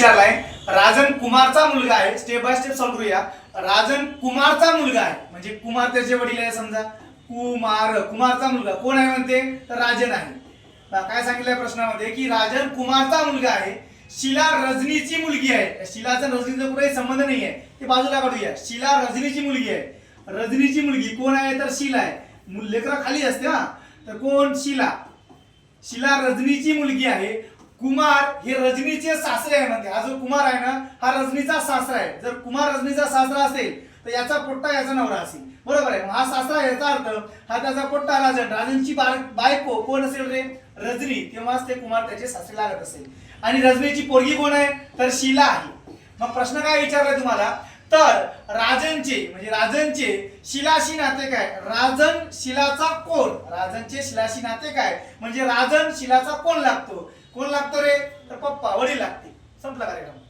विचारलाय राजन कुमारचा मुलगा आहे. स्टेप बाय स्टेप सॉल्व्ह करूया. राजन कुमारचा मुलगा आहे. म्हणजे कुमार त्याचे वडील आहे समजा. कुमार कुमारचा मुलगा. कोण आहे म्हणते? तर राजन आहे. काय सांगितलंय प्रश्नामध्ये की राजन कुमारचा मुलगा आहे. शिला रजनीची मुलगी आहे. शिलाचा रजनीचा कुठेही संबंध नाही आहे ते बाजूला काढूया. शिला रजनीची मुलगी आहे. रजनीची मुलगी कोण आहे? तर शिला आहे. लेकरा खाली असते ना तर कोण? शिला. शिला रजनीची मुलगी आहे. कुमार हे रजनीचे सासरे आहे म्हणते. हा जो कुमार आहे ना हा रजनीचा सासरा आहे. जर कुमार रजनीचा सासरा असेल तर याचा पोट्टा याचा नवरा असेल. बरोबर आहे. हा सासरा याचा अर्थ हा त्याचा पोट्टा राजन. राजनची बायको कोण असेल रे? रजनी. तेव्हाच ते कुमार त्याचे सासरे लागत असेल. आणि रजनीची पोरगी कोण आहे? तर शिला आहे. मग प्रश्न काय विचारलाय तुम्हाला? तर राजनचे म्हणजे राजनचे शिलाशी नाते काय? राजन शिलाचा कोण? राजनचे शिलाशी नाते काय? म्हणजे राजन शिलाचा कोण लागतो? कोण लागतो रे? तर पप्पा वडील लागते संपला कार्यक्रम.